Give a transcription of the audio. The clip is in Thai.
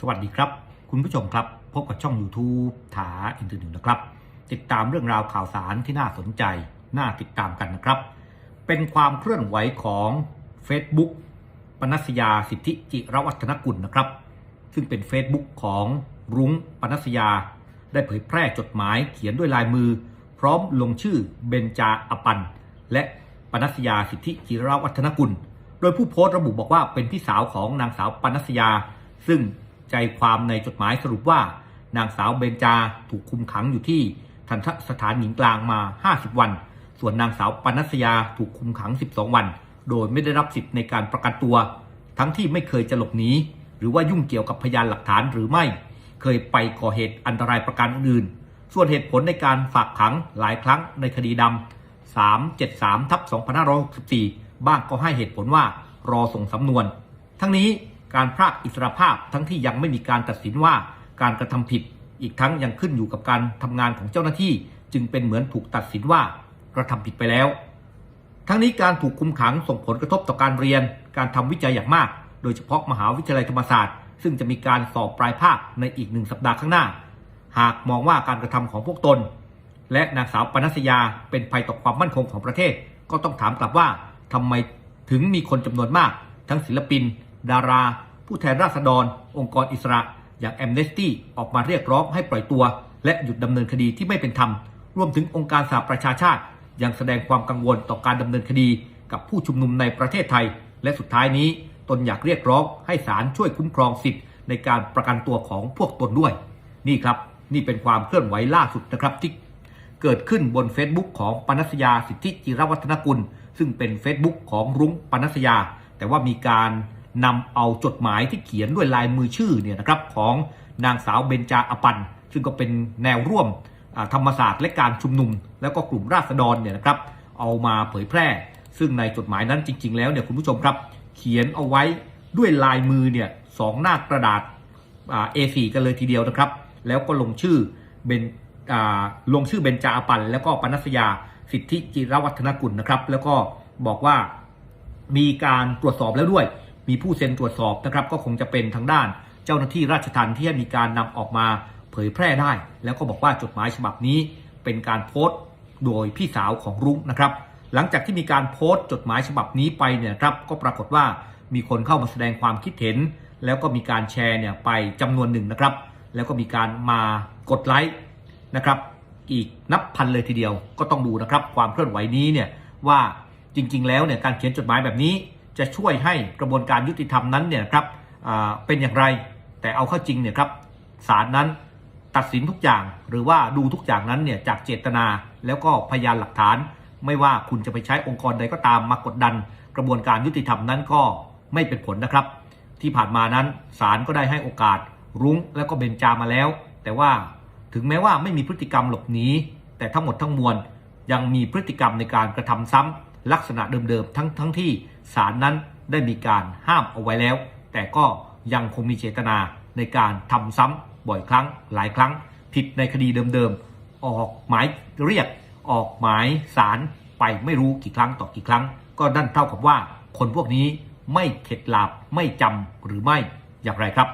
สวัสดีครับ คุณผู้ชมครับ พบกับช่อง YouTube ถาอินเทอร์เน็ตนะครับ ติดตามเรื่องราวข่าวสารที่น่าสนใจ น่าติดตามกันนะครับ เป็นความเคลื่อนไหวของ Facebook ปนัสยาสิทธิจิรวัฒนกุลนะครับ ซึ่งเป็น Facebook ของรุ้งปนัสยา ได้เผยแพร่จดหมายเขียนด้วยลายมือ พร้อมลงชื่อเบญจาอปัน และปนัสยาสิทธิจิรวัฒนกุล โดยผู้โพสต์ระบุบอกว่าเป็นพี่สาวของนางสาวปนัสยา ซึ่ง ใจความในจดหมายสรุปว่า นางสาวเบญจาถูกคุมขังอยู่ที่ทันทสถานหญิงกลางมา 50 วัน ส่วนนางสาวปนัสยาถูกคุมขัง 12 วัน โดยไม่ได้รับสิทธิ์ในการประกันตัว ทั้งที่ไม่เคยจะหลบหนีหรือว่ายุ่งเกี่ยวกับพยานหลักฐานหรือไม่ เคยไปก่อเหตุอันตรายประการอื่น ส่วนเหตุผลในการฝากขังหลายครั้งในคดีดำ373ทับ2564 บ้างก็ให้เหตุผลว่ารอส่งสำนวน ทั้งนี้ การพรากอิสรภาพทั้งที่ยังไม่มีการตัดสินว่าการกระทำผิด อีกทั้งยังขึ้นอยู่กับการทำงานของเจ้าหน้าที่ จึงเป็นเหมือนถูกตัดสินว่ากระทำผิดไปแล้ว ทั้งนี้การถูกคุมขังส่งผลกระทบต่อการเรียน การทำวิจัยอย่างมาก โดยเฉพาะมหาวิทยาลัยธรรมศาสตร์ ซึ่งจะมีการสอบปลายภาคในอีกหนึ่งสัปดาห์ข้างหน้า หากมองว่าการกระทำของพวกตน และนางสาวปนัสยาเป็นภัยต่อความมั่นคงของประเทศ ก็ต้องถามกลับว่าทำไมถึงมีคนจำนวนมาก ทั้งศิลปิน ดารา ผู้แทนราษฎร องค์กรอิสระ อย่างแอมเนสตี้ออกมาเรียกร้องให้ปล่อยตัว และหยุดดำเนินคดีที่ไม่เป็นธรรม รวมถึงองค์การสหประชาชาติ ยังแสดงความกังวลต่อการดำเนินคดี กับผู้ชุมนุมในประเทศไทย และสุดท้ายนี้ ตนอยากเรียกร้องให้ศาลช่วยคุ้มครองสิทธิ์ในการประกันตัวของพวกตนด้วย นี่ครับ นี่เป็นความเคลื่อนไหวล่าสุดนะครับที่เกิดขึ้นบน Facebook ของปนัสยาสิทธิจิรวัฒนกุล ซึ่งเป็น Facebook ของรุ้งปนัสยา แต่ว่ามีการ นำเอาจดหมายที่เขียนด้วยลายมือชื่อเนี่ยนะครับของนางสาวเบญจาอปัน ซึ่งก็เป็นแนวร่วมธรรมศาสตร์และการชุมนุม แล้วก็กลุ่มราษฎรเนี่ยนะครับเอามาเผยแพร่ ซึ่งในจดหมายนั้นจริง ๆ แล้วเนี่ยคุณผู้ชมครับเขียนเอาไว้ด้วยลายมือเนี่ยสองหน้ากระดาษ A4 กันเลยทีเดียวนะครับ แล้วก็ลงชื่อเบนลงชื่อเบนจาอปัน แล้วก็ปนัสยาสิทธิจิรวัฒนกุลนะครับ แล้วก็บอกว่ามีการตรวจสอบแล้วด้วย มีผู้เซ็นตรวจสอบนะครับก็คงจะเป็นทางด้านเจ้าหน้าที่ราชทัณฑ์ที่มีการนำออกมาเผยแพร่ได้ แล้วก็บอกว่าจดหมายฉบับนี้เป็นการโพสต์โดยพี่สาวของรุ้งนะครับ หลังจากที่มีการโพสต์จดหมายฉบับนี้ไปเนี่ยครับก็ปรากฏว่ามีคนเข้ามาแสดงความคิดเห็น แล้วก็มีการแชร์เนี่ยไปจำนวนหนึ่งนะครับ แล้วก็มีการมากดไลค์นะครับอีกนับพันเลยทีเดียวก็ต้องดูนะครับ ความเคลื่อนไหวนี้เนี่ยว่าจริง ๆ แล้วเนี่ยการเขียนจดหมายแบบนี้ จะช่วยให้กระบวนการยุติธรรมนั้นเนี่ยครับเป็นอย่างไร แต่เอาเข้าจริงเนี่ยครับศาลนั้นตัดสินทุกอย่างหรือว่าดูทุกอย่างนั้นเนี่ยจากเจตนาแล้วก็พยานหลักฐาน ไม่ว่าคุณจะไปใช้องค์กรใดก็ตามมากดดัน กระบวนการยุติธรรมนั้นก็ไม่เป็นผลนะครับ ที่ผ่านมานั้นศาลก็ได้ให้โอกาส รุ้งแล้วก็เบนจามาแล้ว แต่ว่าถึงแม้ว่าไม่มีพฤติกรรมหลบหนีแต่ทั้งหมดทั้งมวลยังมีพฤติกรรมในการกระทำซ้ำ ลักษณะเดิมๆทั้งทั้งที่ศาลนั้นได้มีการห้ามเอาไว้แล้ว แต่ก็ยังคงมีเจตนาในการทำซ้ำบ่อยครั้งหลายครั้ง ผิดในคดีเดิมๆ ออกหมายเรียกออกหมายสารไปไม่รู้กี่ครั้งต่อกี่ครั้ง ก็นั่นเท่ากับว่าคนพวกนี้ไม่เข็ดหลาบไม่จำหรือไม่อย่างไรครับ